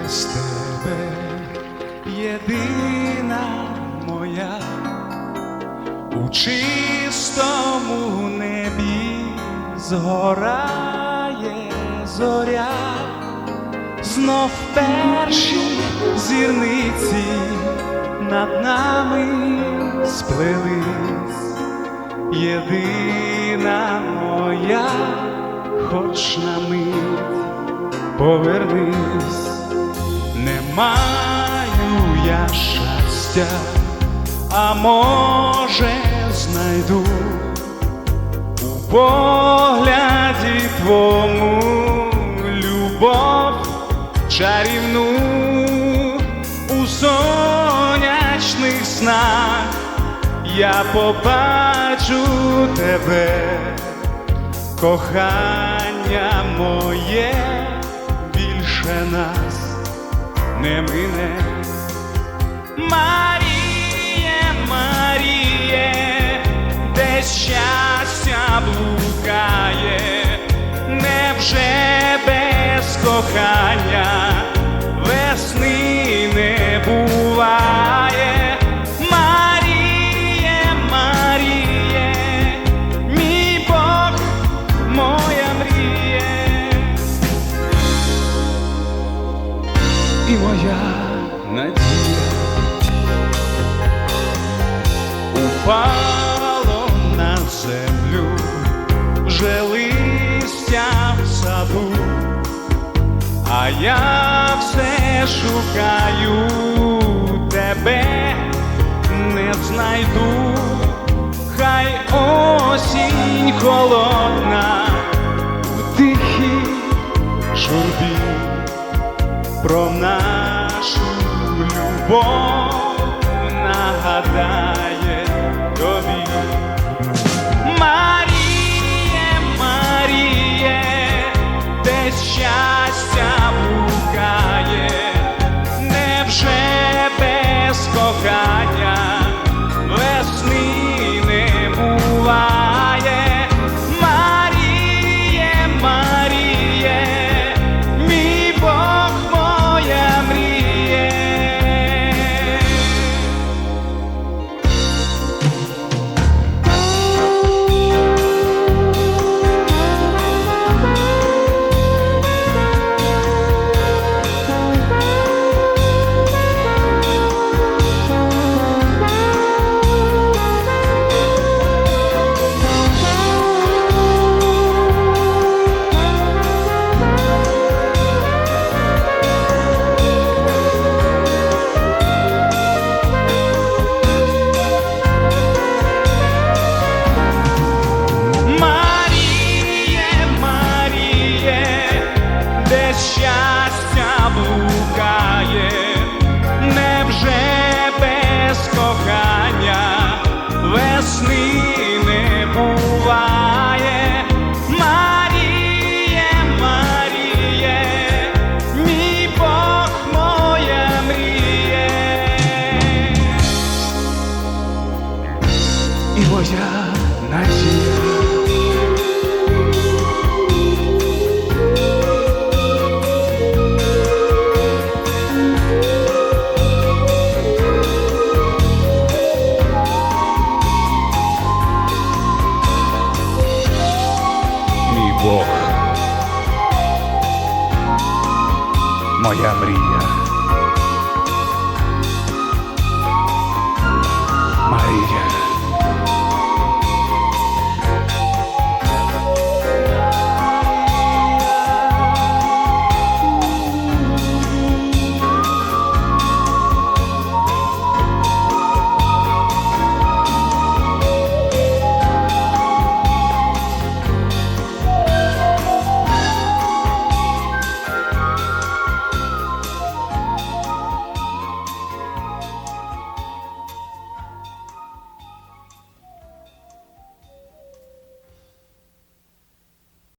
без тебе, єдина моя, у чистому небі згорає зоря, знов перші зірниці над нами сплелись, єдина моя, хоч на мить повернись, не маю я щастя, а може знайду у погляді твому любов чарівну у сонячних снах. Я побачу тебе кохання моє більше нас не мине. Маріє, Маріє, де щастя блукає, невже без кохання весни не буває. Упало на землю, вже листя в саду, а я все шукаю тебе, не знайду, хай осінь холодна в тихій журбі про нашу любов нагадає де щастя І моя надія. Мій Бог, моя мрія.